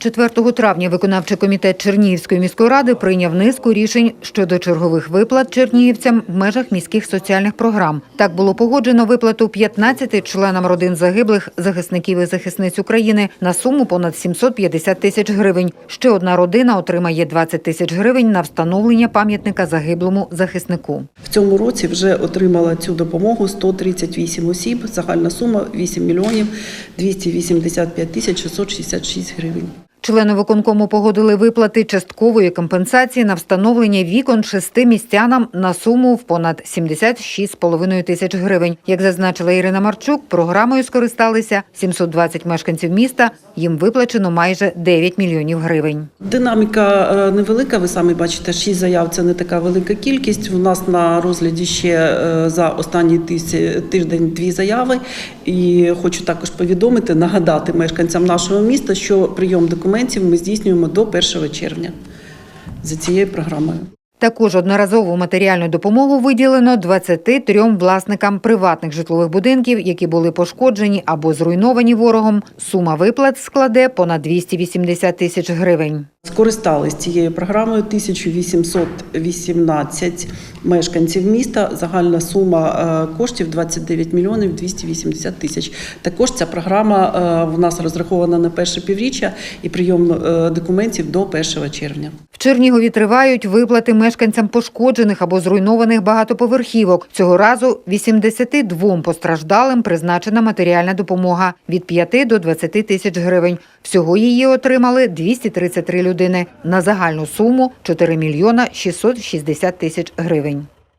4 травня виконавчий комітет Чернігівської міської ради прийняв низку рішень щодо чергових виплат чернігівцям в межах міських соціальних програм. Так було погоджено виплату 15 членам родин загиблих захисників і захисниць України на суму понад 750 тисяч гривень. Ще одна родина отримає 20 тисяч гривень на встановлення пам'ятника загиблому захиснику. В цьому році вже отримала цю допомогу 138 осіб. Загальна сума 8 мільйонів 285 тисяч 666 гривень. Члени виконкому погодили виплати часткової компенсації на встановлення вікон шести містянам на суму в понад 76,5 тисяч гривень. Як зазначила Ірина Марчук, програмою скористалися 720 мешканців міста. Їм виплачено майже 9 мільйонів гривень. Динаміка е, невелика. Ви самі бачите, 6 заяв це не така велика кількість. У нас на розгляді ще е, за останній тиждень дві заяви. І хочу також повідомити, нагадати мешканцям нашого міста, що прийом документів ми здійснюємо до 1 червня за цією програмою. Також одноразову матеріальну допомогу виділено 23 власникам приватних житлових будинків, які були пошкоджені або зруйновані ворогом. Сума виплат складе понад 280 тисяч гривень. Скористались цією програмою 1818 мешканців міста. Загальна сума е, коштів 29 мільйонів 280 тисяч. Також ця програма е, в нас розрахована на перше півріччя і прийом е, документів до 1 червня. Чернігові тривають виплати мешканцям пошкоджених або зруйнованих багатоповерхівок. Цього разу 82 постраждалим призначена матеріальна допомога від 5 до 20 тисяч гривень. Всього її отримали 233 людини на загальну суму 4 мільйона 660 тисяч гривень.